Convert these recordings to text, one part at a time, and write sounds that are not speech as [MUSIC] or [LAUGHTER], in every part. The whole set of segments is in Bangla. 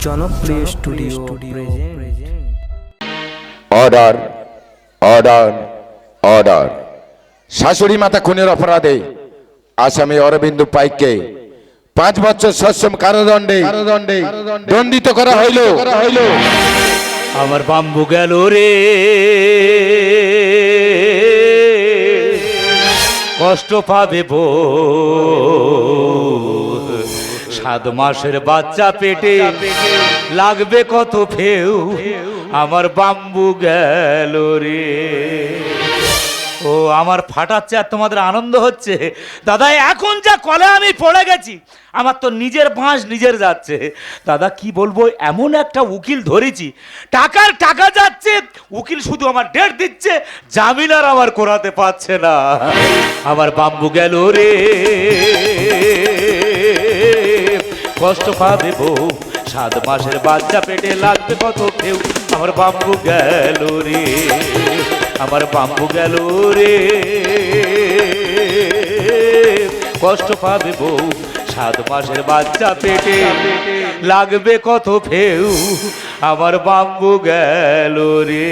জনপ্রিয় স্টুডিও অর্ডার অর্ডার অর্ডার। শাশুড়ি মাতা খুনের অপরাধে আসামি অরবিন্দু পাইককে পাঁচ বছর সশ্রম কারাদণ্ডে দণ্ডিত করা হইল। হইল। আমার বাম্বু গেল রে। কষ্ট পাবে বো সাত মাসের বাচ্চা পেটে লাগবে কত ফেউ? আমার বাম্বু গেল রে। ও, আমার ফাটাচ্ছে আর তোমাদের আনন্দ হচ্ছে। দাদা, এখন যা কলে আমি পড়ে গেছি, আমার তো নিজের বাঁশ নিজের যাচ্ছে। দাদা, কি বলব, এমন একটা উকিল ধরেছি। টাকার টাকা যাচ্ছে, উকিল শুধু আমার ডেট দিচ্ছে, জামিন আর আমার করাতে পারছে না। আমার বাম্বু গেল রে। কষ্ট পাবে বউ সাত মাসের বাচ্চা পেটে লাগবে কত কেউ আমার বাম্বু গেল রে, আমার বাম্বু গেল রে। কষ্ট পাবে বউ সাত মাসের বাচ্চা পেটে লাগবে কত ফেউ আমার বাম্বু গেল রে।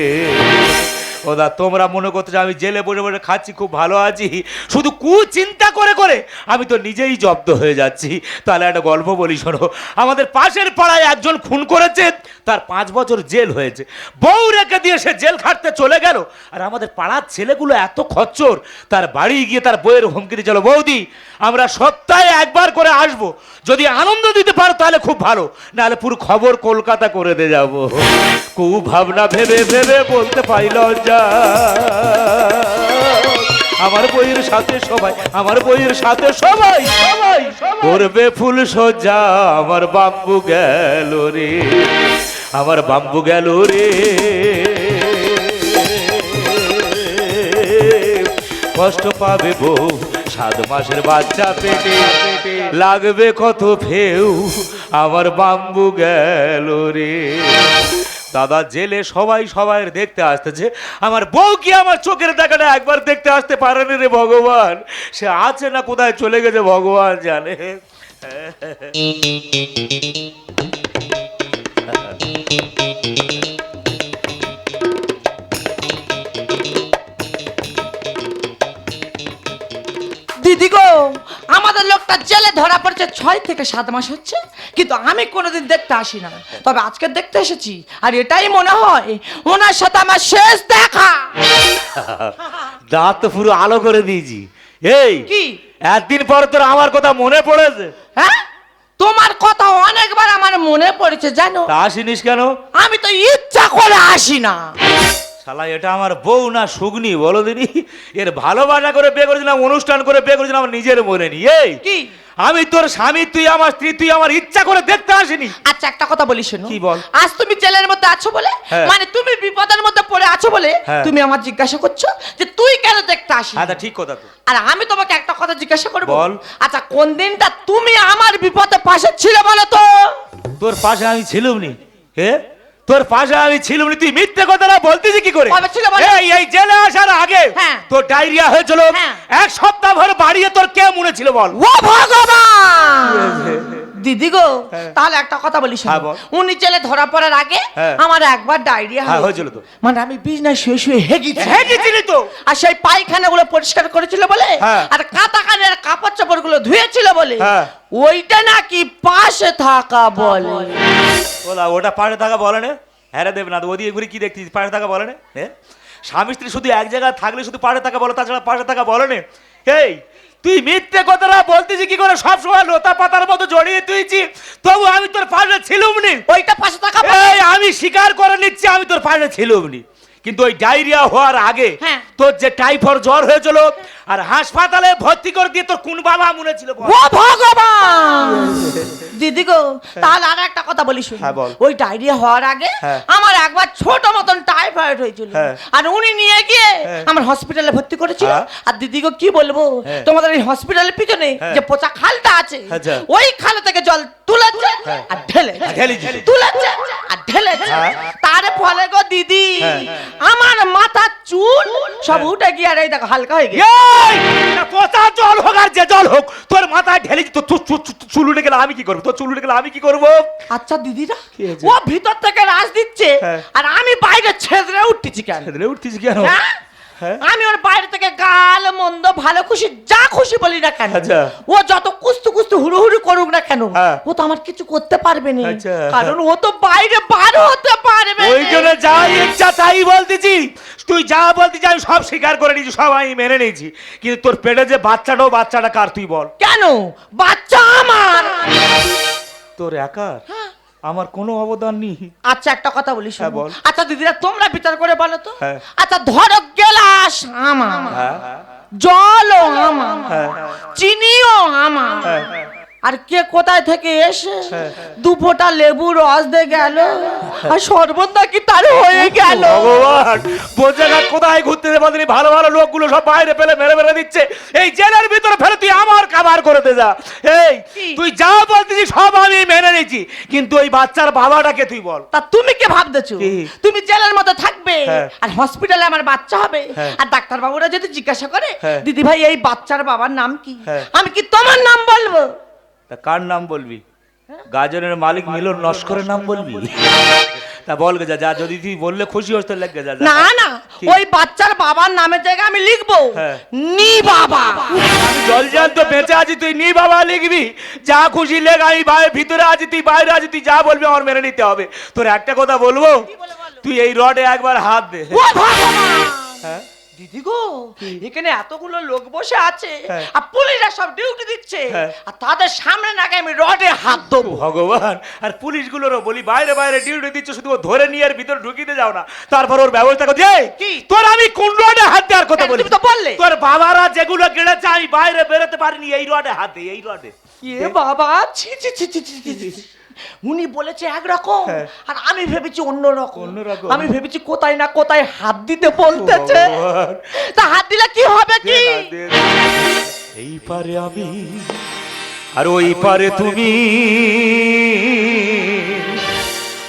ওদা তোমরা মনে করতে আমি জেলে বসে বসে খাচ্ছি, খুব ভালো আছি। শুধু কু চিন্তা করে করে আমি তো নিজেই জব্দ হয়ে যাচ্ছি। তাহলে একটা গল্প বলি, শোনো। আমাদের পাশের পাড়ায় একজন খুন করেছে, তার পাঁচ বছর জেল হয়েছে। বউ রেখে দিয়ে সে জেল খাটতে চলে গেল, আর আমাদের পাড়ার ছেলেগুলো এত খচ্চর, তার বাড়ি গিয়ে তার বইয়ের হুমকি দিয়ে চলো বৌদি, আমরা সপ্তাহে একবার করে আসব। যদি আনন্দ দিতে পারো তাহলে খুব ভালো, নাহলে পুরো খবর কলকাতা করে দিয়ে যাব। খুব ভাবনা ভেবে ভেবে বলতে পারি, লজ্জা আমার বইয়ের সাথে সবাই, আমার বইয়ের সাথে সবাই সবাই করবে ফুল সজ্জা আমার বাম্বু গেল রে, আমার বাম্বু গেল রে। কষ্ট পাবে বউ, সাত মাসের বাচ্চা পেটে। লাগবে কত ফেউ, আমার বাম্বু গেল রে। দাদা জেলে সবাই সবাই দেখতে আসতেছে। আমার বউ কি আমার চোখের দেখাটা একবার দেখতে আসতে পারেনি রে ভগবান? সে আছে না কোথায় চলে গেছে ভগবান জানে। আমাদের লোকটা জেলে ধরা পড়ছে ছয় থেকে সাত মাস হচ্ছে কিন্তু আমি কোনোদিন দেখতে আসি না। তবে আজকে দেখতে এসেছি আর এটাই মনে হয় ওনার সাথে আমার শেষ দেখা। [LAUGHS] দাঁত তো পুরো আলো করে দিয়েছি। এই কি? একদিন পর তোর আমার কথা মনে পড়েছে? হ্যাঁ? তোমার কথা অনেকবার আমার মনে পড়েছে জানো? আসিনিস কেন? আমি তো ইচ্ছা করে আসি না। শালা এটা আমার বউ না সুগনি বলো দিনি। এর ভালোবাসা করে বিয়ে করেছিলাম অনুষ্ঠান করে বিয়ে করেছিলাম আমার নিজের মনে নি এই কি? আমি তোর স্বামী তুই আমার স্ত্রী তুই আমার ইচ্ছা করে দেখতে আসিনি। আচ্ছা একটা কথা বলি শোনো। কি বল? আজ তুমি জেলের মধ্যে আছো বলে? হ্যাঁ। মানে তুমি বিপদের মধ্যে পড়ে আছো বলে হ্যাঁ। তুমি আমার জিজ্ঞাসা করছ যে তুই কেন দেখতে আসি হ্যাঁ তা ঠিক কথা তো। আর আমি তোমাকে একটা কথা জিজ্ঞাসা করব। বল। আচ্ছা কোন দিনটা তুমি আমার বিপদে পাশে ছিলে বলো তো? তোর পাশে আমি ছিলুম নি হে তোর পাশে আমি ছিলুম নি তুই মিথ্যে কথা না বলতেছি কি করে? এই এই জেলে আসার আগে হ্যাঁ। তোর ডায়রিয়া হয়েছিল হ্যাঁ। এক সপ্তাহ ভর বাড়িয়ে তোর কে মনে ছিল বল ও ভগবান দিদি গো তাহলে একটা কথা বলি শোনো। হ্যাঁ, বল। উনি জেলে ধরা পড়ার আগে হ্যাঁ। আমার একবার ডায়রিয়া হ্যাঁ, হয়েছিল তো। মানে আমি বিছনায় শুয়ে শুয়ে হেগেছি হেগেছিলি তো আর সেই পায়খানাগুলো পরিষ্কার করেছিল বলে হ্যাঁ। আর কাতা কানের কাপড় চাপড়গুলো ধুয়েছিল বলে হ্যাঁ। ওইটা নাকি পাশে থাকা বলে ওলা ওটা পাশে থাকা বলে না? হ্যাঁ দেবনাথ ওদিকে ঘুরে কী দেখছিস? পাশে থাকা বলে না? হ্যাঁ? স্বামী স্ত্রী শুধু এক জায়গায় থাকলে শুধু পাশে থাকা বলো তাছাড়া পাশে থাকা বলে না? এই তুই মিথ্যে কথাটা বলতেছি কি করে সব সময় লতা পাতার মতো জড়িয়ে তুইছি? তবু আমি তোর পাশে ছিলুম নি। ওইটা পাশে থাকা বলে আমি স্বীকার করে নিচ্ছি আমি তোর পাশে ছিলুম নি। কিন্তু ওই ডায়রিয়া হওয়ার আগে হ্যাঁ। তোর যে টাইফয়েড জ্বর হয়েছিল আর হাসপাতালে ভর্তি করে দিয়ে তোর কোন বাবা মনে ছিল ও ভগবান [LAUGHS] দিদি গো তাহলে আর একটা কথা বলি শুনি হ্যাঁ, বল। ওই ডায়রিয়া হওয়ার আগে হ্যাঁ। আমার একবার ছোট মতন টাইফয়েড হয়েছিল হ্যাঁ। আর উনি নিয়ে গিয়ে হ্যাঁ। আমার হসপিটালে ভর্তি করেছিল হ্যাঁ। আর দিদি গো কি বলব হ্যাঁ। তোমাদের এই হসপিটালের পিছনে হ্যাঁ। যে পচা খালটা আছে আচ্ছা। ওই খাল থেকে জল তুলেছে হ্যাঁ। আর ঢেলে। তুলেছে আর ঢেলেছে হ্যাঁ। তার ফলে গো দিদি হ্যাঁ। আমার মাথার চুল সব উঠে গিয়ে আর এই দেখো হালকা হয়ে গেছে! পচা জল হোক আর যে জল হোক তোর মাথায় ঢেলে তো চুল উঠে গেলে আমি কি করব তোর চুল উঠে গেলে আমি কি করব আচ্ছা দিদিরা ও ভিতর থেকে রাজ দিচ্ছে হ্যাঁ। আর আমি বাইরে ছেদরে উঠতেছি কেন ছেদরে উঠতেছি কেন হ্যাঁ? হ্যাঁ? আমি ওর বাইরে থেকে গাল মন্দ ভালো খুশি যা খুশি বলি না কেন আচ্ছা। ও যত কুস্তু কুস্তু হুড়ু হুড়ু করুক না কেন হ্যাঁ। ও তো আমার কিছু করতে পারবে না। আচ্ছা। কারণ ও তো বাইরে বার হতে পারবে ওই জন্য যা ইচ্ছা তাই বলতেছি। তুই যা বলতেছি আমি সব স্বীকার করে নিয়েছি সব আমি মেনে নিয়েছি। কিন্তু তোর পেটে যে বাচ্চাটাও বাচ্চাটা কার তুই বল। কেন? বাচ্চা আমার। তোর একার? আমার কোনো অবদান নেই আচ্ছা একটা কথা বলি হ্যাঁ, বল। আচ্ছা দিদিরা তোমরা বিচার করে বলো তো হ্যাঁ। আচ্ছা ধরো গেলাস আমার হ্যাঁ জলও আমার হ্যাঁ চিনিও আমার। আর কে কোথায় থেকে এসে হ্যাঁ। দু ফোঁটা লেবু রস দিয়ে গেল? আর শরবত নাকি তার হয়ে গেল? ভগবান কোথায় ঘুরতে পারবি ভালো ভালো লোকগুলো সব বাইরে ফেলে মেরে মেরে দিচ্ছে। এই জেলের ভিতরে ফেলে তুই আমার খাবার করে দে যা। এই তুই যা বলতেছিস সব আমি মেনে নিয়েছি। কিন্তু ওই বাচ্চার বাবাটাকে তুই বল। তা তুমি কে ভাবতেছো? তুমি জেলের মতো থাকবে? হ্যাঁ। আর হসপিটালে আমার বাচ্চা হবে? হ্যাঁ। আর ডাক্তার বাবুরা যদি জিজ্ঞাসা করে। দিদি ভাই এই বাচ্চার বাবার নাম কি। আমি কি তোমার নাম বলব? তা কার নাম বলবি? গাজনের মালিক মিলন নস্করের নাম বলবি? তা বল গে যা যদি তুই বললে খুশি হস তো লেগে যা। না না ওই বাচ্চার বাবার নামের জায়গায় আমি লিখব। হ্যাঁ। নি বাবা। আমি জল জান তো বেঁচে আছি তুই নি বাবা লিখবি। যা খুশি লেখ আমি ভিতরে আছি তুই বাইরে আছি তুই যা বলবি আমার মেনে নিতে হবে। তোর একটা কথা বলব? তুই এই রডে একবার হাত দে। ও ভগবান! হ্যাঁ? দিদি গো এখানে এতগুলো লোক বসে আছে হ্যাঁ। আর পুলিশরা সব ডিউটি দিচ্ছে হ্যাঁ। আর তাদের সামনে নাকি আমি রডে হাত দেবো ভগবান আর পুলিশগুলোরও বলি বাইরে বাইরে ডিউটি দিচ্ছে শুধু ধরে নিয়ে আর ভিতরে ঢুকিতে যাও না তারপর ওর ব্যবস্থা এই, কি? তোর আমি কোন রডে হাত দেওয়ার কথা কেন, বলি তো বললে। তোর বাবারা যেগুলো গেড়েছে আমি বাইরে বেরোতে পারিনি এই রডে হাত এই রডে এ বাবা ছি ছি ছি, ছি, ছি। উনি বলেছে একরকম হ্যাঁ। আর আমি ভেবেছি অন্য রকম। অন্যরকম। আমি ভেবেছি কোথায় না কোথায় হাত দিতে বলতেছে। তা হাত দিলে কি হবে কি। এই পারে আমি আর ওই পারে তুমি।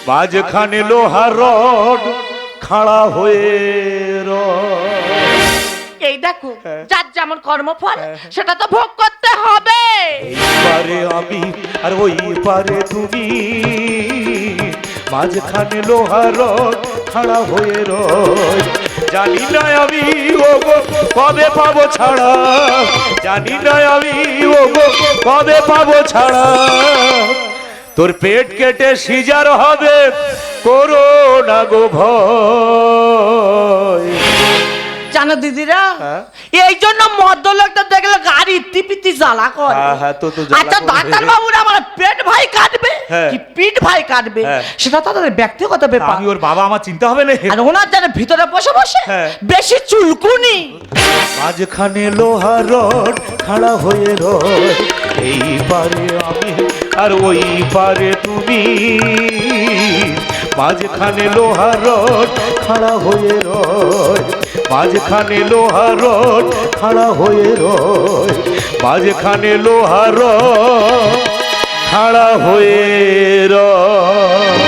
মাঝখানে লোহার রড খাড়া হয়ে রড। এই দেখো হ্যাঁ। যার যেমন কর্মফল সেটা তো ভোগ করতে হবে। পারে আমি আর ওই পারে তুমি মাঝখানে লোহার খাড়া হয়ে রয় জানি না আমি ও গো কবে পাবো ছাড়া। জানি না আমি ও গো কবে পাবো ছাড়া। তোর পেট কেটে সিজার হবে করো না গো ভয়। জানো দিদিরা হ্যাঁ? এই জন্য মদ্য লোকটা দেখলে গাড়ি টিপিতি জ্বালা করে হ্যাঁ, হ্যাঁ, আচ্ছা। ডাক্তার বাবুরা আমার পেট ভাই কাটবে। কি পিঠ ভাই কাটবে। সেটা তো তাদের ব্যক্তিগত ব্যাপার আমি ওর বাবা আমার চিন্তা হবে না আর ওনার যেন ভিতরে বসে বসে। বেশি চুলকুনি মাঝখানে লোহার রড খাড়া হয়ে রয় এই পারে আমি আর ওই পারে তুমি মাঝখানে লোহার রড খাড়া হয়ে রয়। মাঝখানে লোহার রড খাড়া হয়ে রয়। মাঝখানে লোহার রড খাড়া হয়ে রয়।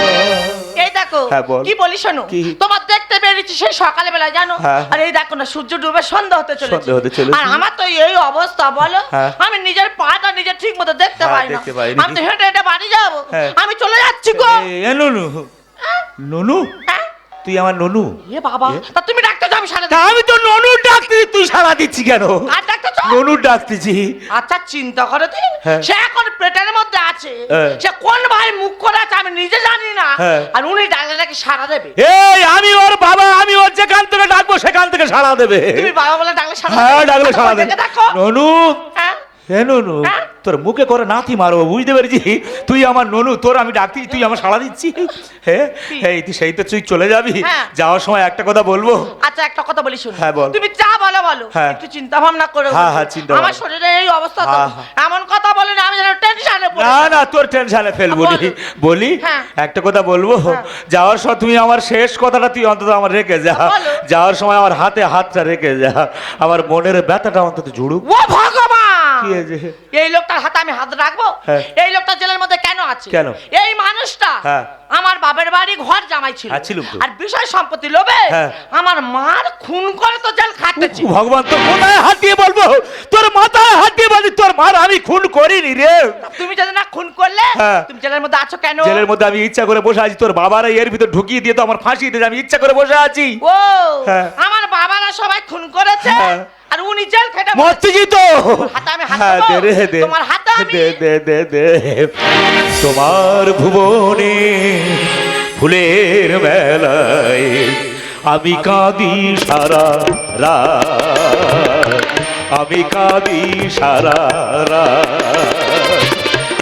এই দেখো হ্যাঁ, কি বলি শোনো? তোমার দেখতে বেরিয়েছি সেই সকালে বেলা জানো? হ্যাঁ। আর এই দেখো না সূর্য ডুবে সন্ধ্যা হতে চলেছে। সন্ধ্যা হতে আর আমার তো এই অবস্থা বলো? হ্যাঁ। আমি নিজের পাটা নিজে ঠিক মতো দেখতে পাই না। আমি তো হেঁটে হেঁটে বাড়ি যাব। আমি চলে যাচ্ছি গো। এ ননু? হ্যাঁ? তুই আমার ননু? এ বাবা তা তুমি ডাক্তার যাও আমি সারা তা আমি তো ননুর ডাকতেছি তুই সারা দিচ্ছি কেন? আর ডাক্তার যাও। ননুর ডাকতেছি আচ্ছা চিন্তা করো তুই হ্যাঁ। সে এখন পেটের মধ্যে আছে। হ্যাঁ। সে কোন ভাই মুখ করে আছে আমি নিজে জানি না। আর উনি ডাক্তারটাকে সারা দেবে। এই আমি ওর বাবা আমি ওর যে যেখান থেকে ডাকবো সেখান থেকে সারা দেবে। তুমি বাবা বলে ডাকলে সারা হ্যাঁ ডাকলে সারা দেবে। ননু হ্যাঁ। ননু হ্যাঁ? তোর মুখে করে নাতি মারবো বুঝতে পেরেছি? তুই আমার ননু তোর আমি ডাকতি তুই আমার সাড়া দিচ্ছি। হ্যাঁ তুই সেই তো তুই চলে যাবি। হ্যাঁ। যাওয়ার সময় একটা কথা বলব? আচ্ছা একটা কথা বলি শুনো। হ্যাঁ, বল। তুমি যা বলো বলো। হ্যাঁ। একটু চিন্তা ভাবনা করে। হ্যাঁ, হ্যাঁ, চিন্তা আমার শরীরে এই অবস্থা তো। হ্যাঁ, হ্যাঁ। এমন কথা বলে না আমি যেন টেনশনে পড়ে না না তোর টেনশনে ফেলব বলি। হ্যাঁ। একটা কথা বলব? হ্যাঁ। যাওয়ার সময় তুমি আমার শেষ কথাটা তুই অন্তত আমার রেখে যা। যাওয়ার সময় আমার হাতে হাতটা রেখে যা। আমার মনের ব্যথাটা অন্তত জুড়ুক ও ভগবান? এই লোকটার হাতে আমি হাত রাখব হ্যাঁ। এই লোকটা জেলের মধ্যে কেন আছে কেন? এই মানুষটা হ্যাঁ। আমার বাবার বাড়ি ঘর জামাই ছিল হ্যাঁ, আর বিষয় সম্পত্তি লোভে। আমার মার খুন করে তো জেল খাটেছি ভগবান তোর কোথায় হাত দিয়ে বলব তোর মাথায় হাত দিয়ে বলি তোর মার আমি খুন করিনি রে তুমি যদি না খুন করলে। তুমি জেলের মধ্যে আছো কেন জেলের মধ্যে আমি ইচ্ছা করে বসে আছি তোর বাবারা এর ভিতর ঢুকিয়ে দিয়ে তো আমার ফাঁসি দিয়ে আমি ইচ্ছা করে বসে আছি ও। আমার বাবারা সবাই খুন করেছে। আর উনি জেল খেটে মরতেছি তো। হাতে আমি হাত হ্যাঁ দে রে দে তোমার হাতে আমি- দে দে দে দে। তোমার ভুবনে ফুলের মেলায় আমি কাঁদি সারা রাত। আমি কাঁদি সারা রাত।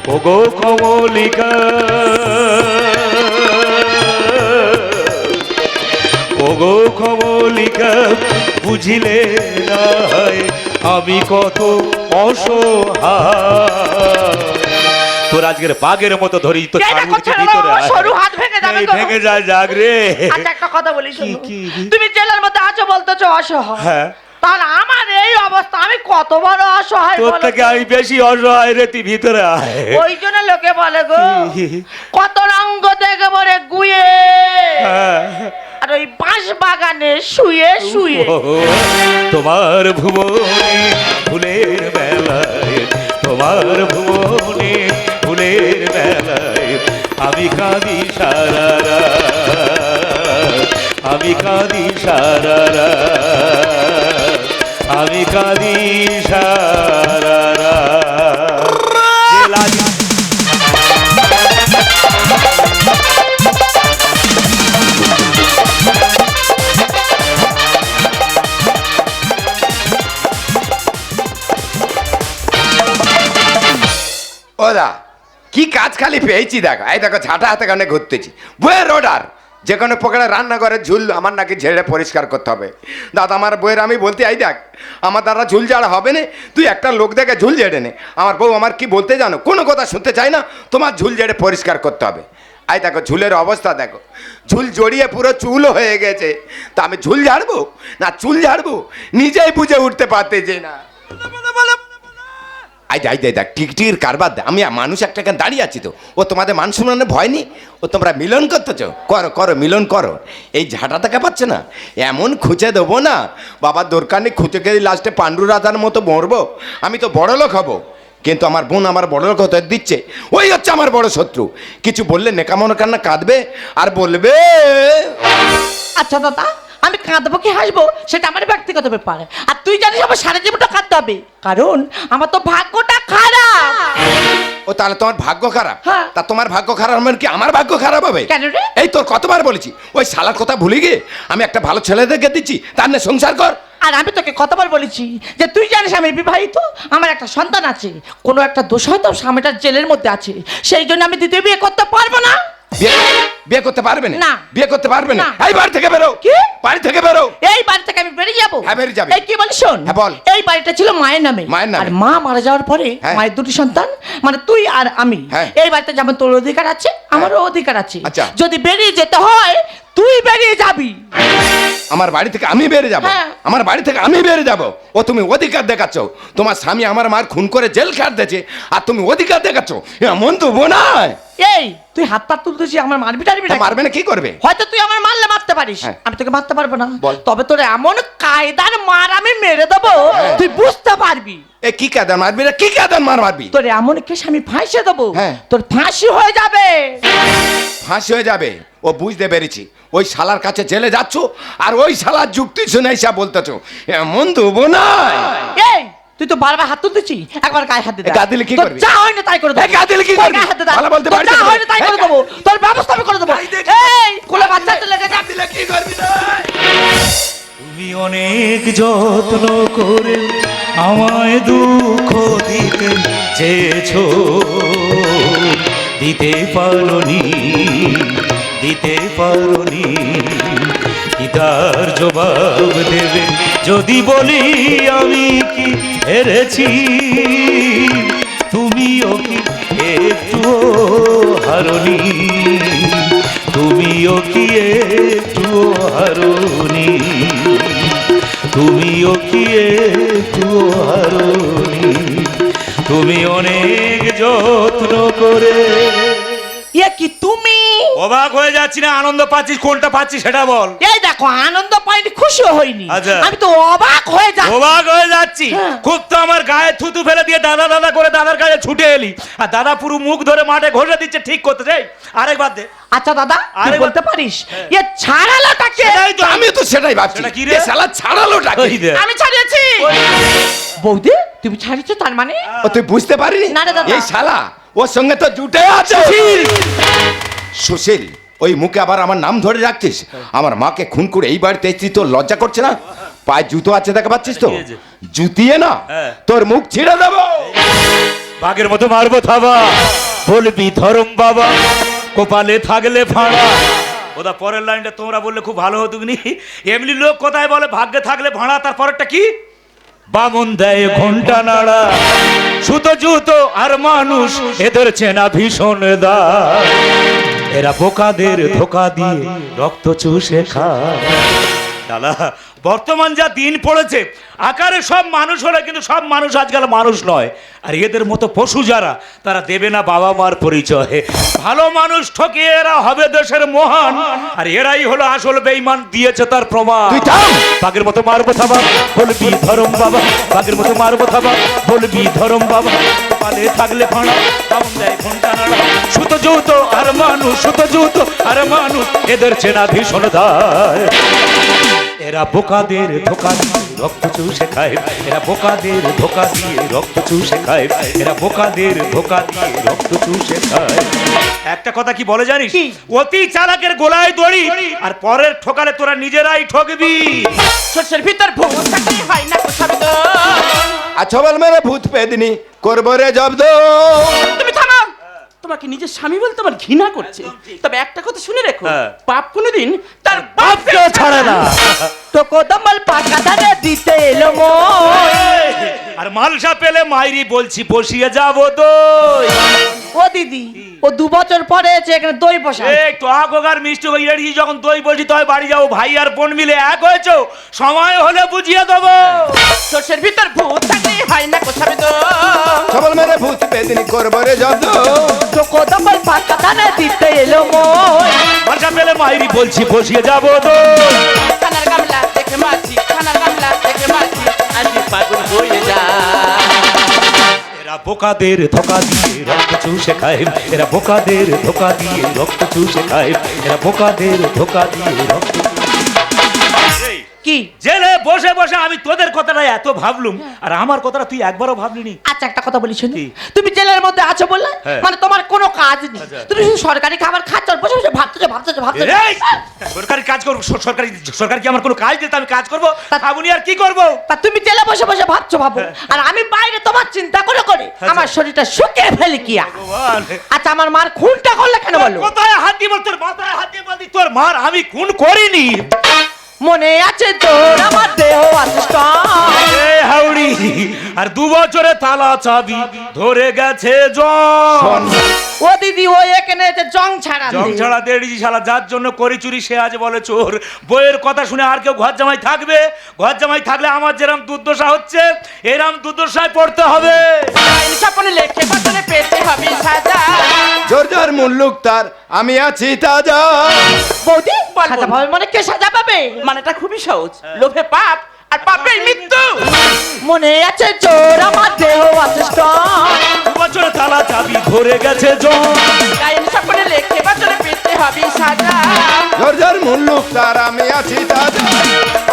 ওগো কমলিকা। ওগো কমলিকা। বুঝিলে নাই আমি কত অসহায়। তোর আজকের বাঘের মতো ধরি তো না। সরু হাত ভেঙে যাবে ভেঙে যায় যাক রে আচ্ছা একটা কথা বলি তুমি জেলার মধ্যে আছো বলতেছো অসহায়। হ্যাঁ। তাহলে আমার এই অবস্থা আমি কত বড় অসহায় তোর থেকে আমি বেশি অসহায় রে তুই ভিতরে আয়। ওই জন্য লোকে বলে গো কত রঙ্গ দেখে বলে গুয়ে। হ্যাঁ। আর ওই বাঁশ বাগানে শুয়ে। শুয়ে তোমার ভুবনে ফুলের বেলায় তোমার ভুবনে ফুলের বেলায় আমি কাঁদি সারা রাত, আমি কাঁদি সারা রাত, আমি কাঁদি। যে কি কাজ খালি পেয়েছি দেখো। এই দেখো, ঝাঁটা হাতে কানে ঘুরতেছি। বইয়ের অর্ডার যে কোনো প্রকারে রান্নাঘরের ঝুল আমার নাকি ঝেড়ে পরিষ্কার করতে হবে। দাদা, আমার বইয়ের আমি বলতে আই দেখ, আমার দ্বারা ঝুল ঝাড়া হবে না, তুই একটা লোক দেখে ঝুল ঝেড়ে নে। আমার বউ আমার কি বলতে জানো? কোনো কথা শুনতে চাই না, তোমার ঝুল ঝেড়ে পরিষ্কার করতে হবে। আই দেখো, ঝুলের অবস্থা দেখো। ঝুল জড়িয়ে পুরো চুল হয়ে গেছে। তা আমি ঝুল ঝাড়বো না চুল ঝাড়বো? নিজেই বুঝে উঠতে পারতেছি না। আই যাই দেখ টিকটির কারবার দে। আমি মানুষ একটা এখানে দাঁড়িয়ে আছি তো। ও তোমাদের মান শুনানো ভয় নেই? ও তোমরা মিলন করতেছ? করো করো, মিলন করো। এই ঝাঁটা দেখা পাচ্ছে না? এমন খুঁজে দেবো না? বাবার দরকার নেই খুঁজে গেলে লাস্টে পাণ্ডু রাজার মতো মরবো? আমি তো বড় লোক হব। কিন্তু আমার বোন আমার বড় লোক হতে দিচ্ছে। ওই হচ্ছে আমার বড় শত্রু। কিছু বললে নেকামনো কান্না কাঁদবে আর বলবে আচ্ছা দাদা আমি কাঁদবো কি হাসবো? সেটা আমার ব্যক্তিগত ব্যাপার। আর তুই জানিস আমার সারা জীবনটা কাঁদতে হবে। কারণ আমার তো ভাগ্যটা খারাপ। ও তাহলে তোমার ভাগ্য খারাপ? হ্যাঁ। তা তোমার ভাগ্য খারাপ মানে কি আমার ভাগ্য খারাপ হবে? কেন রে? এই তোর কতবার বলেছি ওই শালার কথা ভুলে গিয়ে আমি একটা ভালো ছেলে দেখে দিচ্ছি তার নিয়ে সংসার কর। আর আমি তোকে কতবার বলেছি যে তুই জানিস আমি বিবাহিত আমার একটা সন্তান আছে। কোনো একটা দোষ হয়তো স্বামীটার জেলের মধ্যে আছে। সেই জন্য আমি দ্বিতীয় বিয়ে করতে পারব না। বিয়ে বিয়ে করতে পারবে না না। বিয়ে করতে পারবে না না। এই বাড়ি থেকে বেরো কি? বাড়ি থেকে বেরো এই বাড়ি থেকে আমি বেরিয়ে যাব হ্যাঁ, বেরিয়ে যাবি। এই কি বলি শোন হ্যাঁ, বল। এই বাড়িটা ছিল মায়ের নামে মায়ের নামে। আর মা মারা যাওয়ার পরে হ্যাঁ। মায়ের দুটি সন্তান মানে তুই আর আমি হ্যাঁ। এই বাড়িতে যেমন তোর অধিকার আছে আমারও অধিকার আছে আচ্ছা। যদি বেরিয়ে যেতে হয় তুই বেরিয়ে যাবি আমার বাড়ি থেকে আমি বেরে যাব হ্যাঁ। আমার বাড়ি থেকে আমি বেরে যাব ও তুমি অধিকার দেখাচ্ছ তোমার স্বামী আমার মার খুন করে জেল খাটতেছে আর তুমি অধিকার দেখাচ্ছ এমন তো বোনায় এই তুই হাত পা তুলতেছি আমার মারবি টারবি নাকি? মারবে না কি করবে? হয়তো তুই আমার মারলে মারতে পারিস। হ্যাঁ। আমি তোকে মারতে পারব না। বল। তবে তোর এমন কায়দার মার আমি মেরে দেবো হ্যাঁ। তুই বুঝতে পারবি। এ কি কাদান মারবি না কি কাদান মার মারবি? তোর এমন কেস আমি ফাঁসে দেবো। হ্যাঁ। তোর ফাঁসি হয়ে যাবে। ফাঁসি হয়ে যাবে। ও বুঝতে পেরেছি। ওই শালার কাছে জেলে যাচ্ছ আর ওই শালার যুক্তি শুনে এসে বলতেছ এমন দেবো না এই তুই তো বারবার হাত তুলতেছি। একবার গায়ে হাত দে এ, গা দিলে কি করবি? যা হয় না তাই করে দেবো এ, গা দিলে কি করবি? হাত দে ভালো বলতে বাড়িতে যা হয় না তাই করে গা- দেবো। তোর ব্যবস্থা আমি করে দেবো। এই কোলে বাচ্চা তো লেগে যা। দিলে কি করবি? তুমি অনেক যত্ন করে আমায় দুঃখ দিতে চেয়েছো। দিতে পারনি দিতে পারনি। কি তার জবাব দেবে? যদি বলি আমি কি হেরেছি। তুমিও কি একটু হারনি? তুমিও কি একটু হারনি? তুমিও কি একটু হারনি? তুমি অনেক যত্ন করে কি তুমি? অবাক হয়ে যাচ্ছি না আনন্দ পাচ্ছিস কোনটা পাচ্ছিস সেটা বল। এই দেখো আনন্দ খুশি হইনি। আচ্ছা। আমি তো অবাক হয়ে যাচ্ছি। অবাক হয়ে যাচ্ছি। হ্যাঁ। খুব তো আমার গায়ে থুতু ফেলে দিয়ে দাদা দাদা করে দাদার কাছে ছুটে এলি। আর দাদা পুরো মুখ ধরে মাঠে ঘষে দিচ্ছে ঠিক করতে যাই আরেকবার দে। আচ্ছা দাদা আরে বলতে পারিস এ ছাড়ালোটাকে সেটাই তো। আমি তো সেটাই ভাবছি। কি রে? এ শালা ছাড়ালোটা দে। আমি ছাড়িয়েছি। বৌদি তুমি ছাড়িয়েছো তার মানে? ও তুই বুঝতে পারিনি? না রে দাদা। এই শালা ওর সঙ্গে তো জুটে আছে। সুশীল ওই মুখে আবার আমার নাম ধরে রাখছিস? আমার মাকে খুন করে এই বাড়িতে এসেছিস তোর লজ্জা করছে না? পায়ে জুতো আছে দেখা পাচ্ছিস তো? জুতিয়ে না? হ্যাঁ। তোর মুখ ছিঁড়ে দেবো। বাঘের মতো মারবো থাবা। বলবি ধরম বাবা কপালে থাকলে ফাঁড়া। ওদা পরের লাইনটা তোমরা বললে খুব ভালো হতো নি এমনি লোক কোথায় বলে ভাগ্যে থাকলে ভাড়া তার পরেরটা কি? বামন দেয় ঘণ্টা নাড়া। সুতো জুতো আর মানুষ এদের চেনা ভীষণ দা এরা বোকাদের ধোকা দিয়ে রক্ত চুষে খায়। দাদা বর্তমান যা দিন পড়েছে আকারে সব মানুষ হলে কিন্তু সব মানুষ আজকাল মানুষ নয়। আর এদের মতো পশু যারা তারা দেবে না বাবা মার পরিচয়। ভালো মানুষ ঠকিয়ে এরা হবে দেশের মহান। আর এরাই হলো আসল বেইমান দিয়েছে তার প্রমাণ। বাঘের মতো মারবো থাবা বলবি ধরম বাবা। বাঘের মতো মারবো থাবা বলবি ধরম বাবা। পালে থাকলে ফাঁড়া দেয় ঘণ্টা নাড়া। সুতো যৌতো আর মানুষ সুতো যৌতো আর মানুষ এদের চেনা ভীষণ দায়। এরা বোকাদের ধোকা দিয়ে রক্ত চুষে খায়। এরা বোকাদের ধোকা দিয়ে রক্ত চুষে খায়। এরা বোকাদের ধোকা দিয়ে রক্ত চুষে খায়। একটা কথা কি বলে জানিস? অতি চালাকের গোলায় দড়ি আর পরের ঠকালে তোরা নিজেরাই ঠকবি। শস্যের ভিতর ভূত থাকলে হয় না তো। আচ্ছা বল মেরে ভূত পেদিনি করব রে জব্দ। তুমি থামো। তোমাকে নিজের স্বামী বলতে আমার ঘৃণা করছে। তবে একটা কথা শুনে রেখো। হ্যাঁ। পাপ কোনোদিন তার বাপকে ছাড়ে না। তো কদমল পাকা ধারে দিতে এলো মই। আর মালসা পেলে মাইরি বলছি বসিয়ে যাব তো ও দিদি ও দু বছর পরে এসে এখানে দই বসা এই টক হোক মিষ্টি হোক ইরানি যখন দই বলছি তবে বাড়ি যাব ভাই আর বোন মিলে এক হয়েছো। সময় হলে বুঝিয়ে দেবো। শস্যের ভিতর ভূত থাকলে হয় না কোথাও তো। সবল মেরে ভূত পেদিনি করব রে জব্দ তো কদমল পাকা ধারে দিতে এলো মই। মালসা পেলে মাইরি বলছি বসিয়ে যাব তো খানার গামলা দেখে মাছি খানার গামলা দেখে মাছি। আজ পাগল হয়ে যা। এরা বোকাদের ধোকা দিয়ে রক্ত চুষে খায়। এরা বোকাদের ধোকা দিয়ে রক্ত চুষে খায়। এরা বোকাদের ধোকা দিয়ে রক্ত কি? জেলে বসে বসে আমি তোদের কথাটা এত ভাবলুম। আর আমার কথাটা তুই একবারও ভাবলিনি আচ্ছা একটা কথা বলিস তুমি জেলের মধ্যে আছো বললে? হ্যাঁ। মানে তোমার কোনো কাজ নেই। আচ্ছা। তুমি শুধু সরকারি খাবার খাচ্ছ আর বসে বসে ভাবতেছো ভাবতেছো ভাবতেছো। সরকারি কাজ করব সরকারি সরকার কি আমার কোনো কাজ দিতে আমি কাজ করব? ভাবুনি আর কি করব? তা তুমি জেলে বসে বসে ভাবছ ভাবো হ্যাঁ। আর আমি বাইরে তোমার চিন্তা করে করে আমার শরীরটা শুকিয়ে ফেলি কি আচ্ছা আমার মার খুনটা করলে কেন বলো? কোথায় হাত দিয়ে বল তোর মাথায় হাত দিয়ে তোর মার আমি খুন করিনি। মনে আছে তোর আমার দেহ আছে হাউড়ি আর দু বছরে তালা চাবি ধরে গেছে জন। ও দিদি ও এখানে এসে জং ছাড়া জং ছাড়া দেড়ি শালা যার জন্য করি চুরি সে আজ বলে চোর। বইয়ের কথা শুনে আর কেউ ঘর জামাই থাকবে? ঘর জামাই থাকলে আমার যেরম দুর্দশা হচ্ছে এরম দুর্দশায় পড়তে হবে। স্বপ্নে লেখে বদলে পেতে হবে সাজা। জোর জোর মুল্লুক তার আমি আছি তাজা। বৌদি সাজা পাবে মানে কে সাজা পাবে? মানেটা খুবই সহজ। লোভে পাপ আর পাপের মৃত্যু। মনে আছে তোর আমার দেহ। দু বছরে তালা চাবি ধরে গেছে জন আইন স্বপ্নে লেখে বদলে পেতে হবে সাজা। জোর জোর মুল্লুক তার আমি আছি তাজা।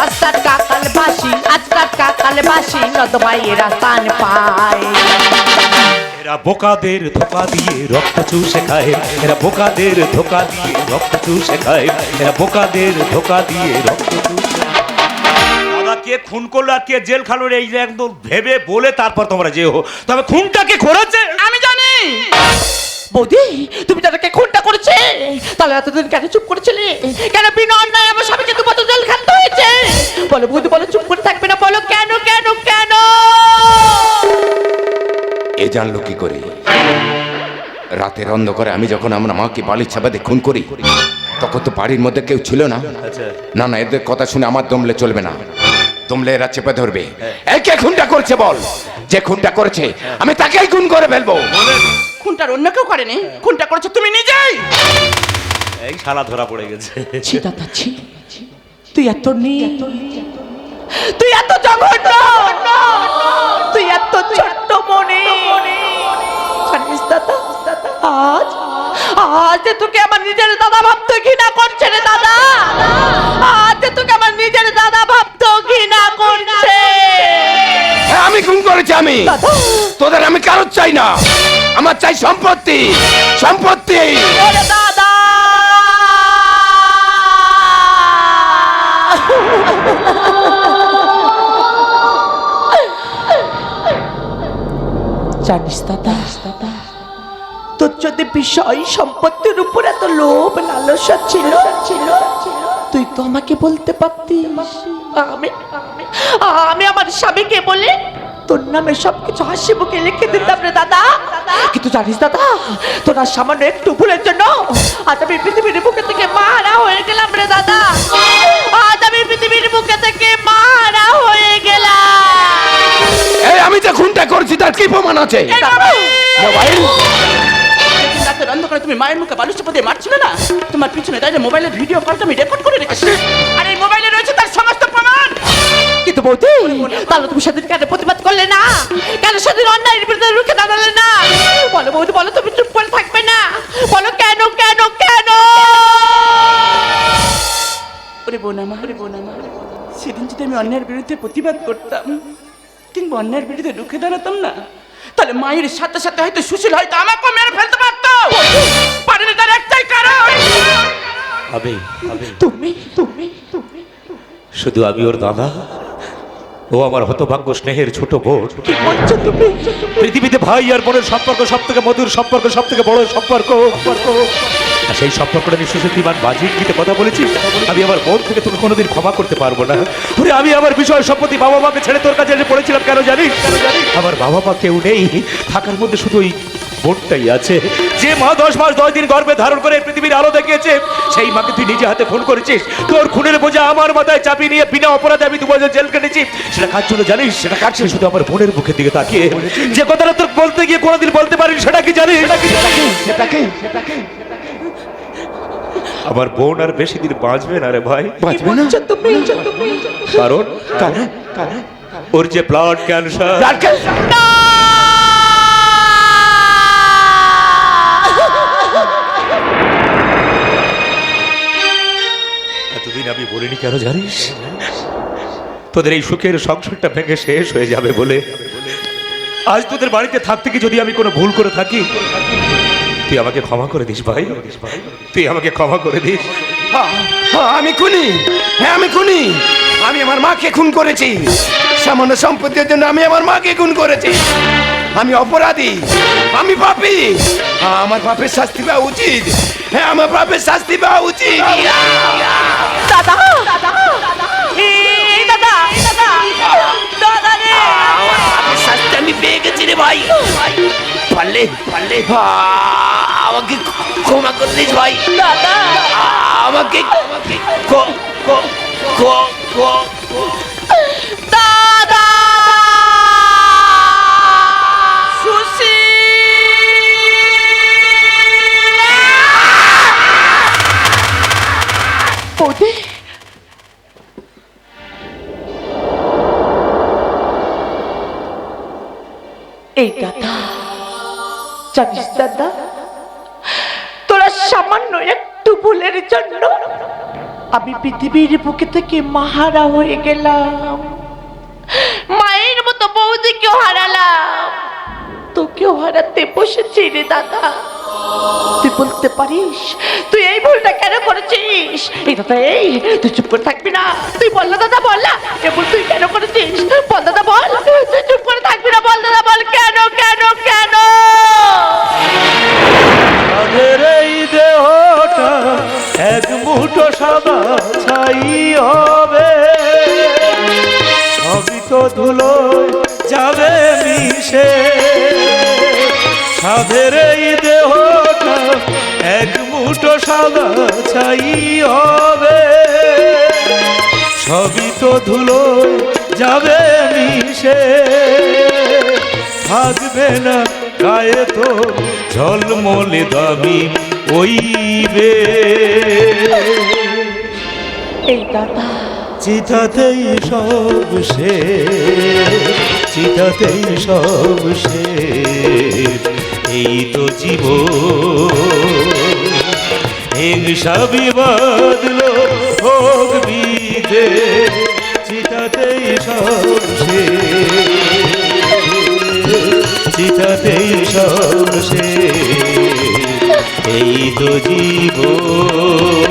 আস্তার কাকাল বাসি আজকাল কাকাল বাসি নদমাইয়েরা স্থান পায়। এরা বোকাদের ধোকা দিয়ে রক্ত চুষে খায়। এরা বোকাদের ধোকা দিয়ে রক্ত চুষে খায়। এরা বোকাদের ধোকা দিয়ে রক্ত চুষে দাদা কে খুন করল আর কে জেল খালো রে, এই যে একদম ভেবে বলে তারপর তোমরা যে হো। তবে খুনটা কে করেছে? আমি জানি। বৌদি তুমি তাদেরকে খুনটা করেছে? তাহলে এতদিন কেন চুপ করেছিলে? কেন বিনা অন্যায় আমার স্বামীকে দু বছর জেল খাটতে হয়েছে? বলো বৌদি বলো চুপ করে থাকবে না বলো কেন কেন কেন? এ জানলো কি করে? রাতের অন্ধকারে আমি যখন আমার মাকে বালির ছাপাতে খুন করি তখন তো বাড়ির মধ্যে কেউ ছিল না। আচ্ছা। না না এদের কথা শুনে আমার দমলে চলবে না। দমলে এরা চেপে ধরবে। এই কে খুনটা করছে বল? যে খুনটা করেছে আমি তাকেই খুন করে ফেলব। খুনটার অন্য কেউ করেনি খুনটা করেছ তুমি নিজেই। এই শালা ধরা পড়ে গেছে। ছি দাদা ছি। তুই এত নি তুই এত জঘন্য। তুই এত ছোট্ট মনে জানিস দাদা আজ আজ তোকে আমার নিজের দাদা ভাবতো ঘৃণা করছে রে দাদা। আজ তোকে আমার নিজের দাদা আমি খুন করেছি আমি। তোদের আমি কারও চাই না। আমার চাই সম্পত্তি। সম্পত্তি। ওরে দাদা। জানিস দাদা দাদা তোর যদি বিষয় সম্পত্তির উপর এত লোভ লালসা ছিল ছিল তুই তো আমাকে বলতে পারতি আমি আমি আমার স্বামীকে বলে তোর নামে সবকিছু হাসি মুখে লিখে দিতাম রে দাদা। কিন্তু জানিস দাদা তোরা সামান্য একটু ভুলের জন্য আজ আমি পৃথিবীর বুকে থেকে মারা হয়ে গেলাম রে দাদা। আজ আমি পৃথিবীর বুকে থেকে মারা হয়ে গেলাম। এই আমি যে খুনটা করেছি তার কি প্রমাণ আছে? মোবাইল? সেদিন রাতের অন্ধকারে তুমি মায়ের মুখে বালুর চাপা দিয়ে মারছিলে না? তোমার পিছনে দাঁড়িয়ে মোবাইলের ভিডিও কলটা আমি রেকর্ড করে রেখেছি। আর এই মোবাইলে কিন্তু বৌদি? তাহলে তুমি সেদিন কেন প্রতিবাদ করলে না? কেন সেদিন অন্যায়ের বিরুদ্ধে রুখে দাঁড়ালে না? বলো বৌদি বলো তুমি চুপ করে থাকবে না? বলো কেন কেন কেন? ওরে বোনামা ওরে বোনামা সেদিন যদি আমি অন্যায়ের বিরুদ্ধে প্রতিবাদ করতাম কিংবা অন্যায়ের বিরুদ্ধে রুখে দাঁড়াতাম না তাহলে মায়ের সাথে সাথে হয়তো সুশীল হয়তো আমাকেও মেরে ফেলতে পারতো। পারেনি তার একটাই কারণ। আমি তুমি তুমি তুমি। শুধু আমি ওর দাদা? ও আমার হতভাগ্য স্নেহের ছোট বোন। পৃথিবীতে ভাই আর বোনের সম্পর্ক সব থেকে মধুর সম্পর্ক সব থেকে বড় সম্পর্ক। সেই সম্পর্কটা আমি সুশক্তিমান বাজির গীতে কথা বলেছি। আমি আমার বোন থেকে তোকে কোনোদিন ক্ষমা করতে পারব না। ওরে আমি আমার বিষয় সম্পত্তি বাবা মাকে ছেড়ে তোর কাছে এসে পড়েছিলাম কেন জানি আমার বাবা মা কেউ নেই। থাকার মধ্যে শুধু ওই বোনটাই আছে। যে মা দশ মাস দশ দিন গর্ভে ধারণ করে পৃথিবীর আলো দেখিয়েছে সেই মাকে তুই নিজে হাতে খুন করেছিস। তোর খুনের বোঝা আমার মাথায় চাপিয়ে নিয়ে বিনা অপরাধে আমি দু বছর জেল কেটেছি। সেটা কার জন্য জানিস? সেটা কাটছে শুধু আমার বোনের মুখের দিকে তাকিয়ে। যে কথাটা তোর বলতে গিয়ে কোনোদিন বলতে পারিস সেটা কি জানিস? সেটা কি আমার বোন আর বেশি দিন বাঁচবে না রে ভাই। তুমি? তুমি কারণ কারণ? ওর যে ব্লাড ক্যান্সার আমি বলিনি কেন জানিস? তোদের এই সুখের সংসারটা ভেঙে শেষ হয়ে যাবে বলে। আজ তোদের বাড়িতে থাকতে কি যদি আমি কোনো ভুল করে থাকি? তুই আমাকে ক্ষমা করে দিস ভাই। তুই আমাকে ক্ষমা করে দিস। আমি খুনি। হ্যাঁ আমি খুনি। আমি আমার মাকে খুন করেছি। সামান্য সম্পত্তির জন্য আমি আমার মাকে খুন করেছি। আমি অপরাধী। আমি পাপী। হ্যাঁ, আমার পাপের শাস্তি পাওয়া উচিত। হ্যাঁ আমার পাপের শাস্তি পাওয়া উচিত। দাদা আমি পেয়ে গেছি রে ভাই। পারলে পারলে আমাকে ক্ষমা করে দিস ভাই। দাদা। আমাকে আমাকে ক- ক- ক- ক- দাদা বৌদি এই দাদা জানিস দাদা তোরা সামান্য একটু ভুলের জন্য আমি পৃথিবীর বুকে থেকে মাহারা হয়ে গেলাম। মায়ের মতো বৌদিকেও হারালাম। তোকেও হারাতে বসেছি রে দাদা। বলতে পারিস? তুই এই ভুলটা কেন করেছিস? এই দাদা, এই, তুই চুপ করে থাকবি না। তুই বল না, দাদা, বল না। এ ভুল তুই কেন করেছিস? বল, দাদা, বল। তুই চুপ করে থাকবি না, বল, দাদা, বল। কেন কেন কেন? এক মুঠো সাদা ছাই হবে। সবই তো ধুলো যাবে মিশে। সাদের এই দেহটা এক মুঠো সাদা ছাই হবে। সবই তো ধুলো যাবে মিশে। থাকবে না গায়ে তো ঝলমলে দামি ওই রে এই দাদা চিতাতেই সব সে চিতাতেই সব সে এই তো জীব হিংসা বিবাদলো হোক বিদে চিতাতেই সব সে চিতাতেই সব সে এই তো জীবন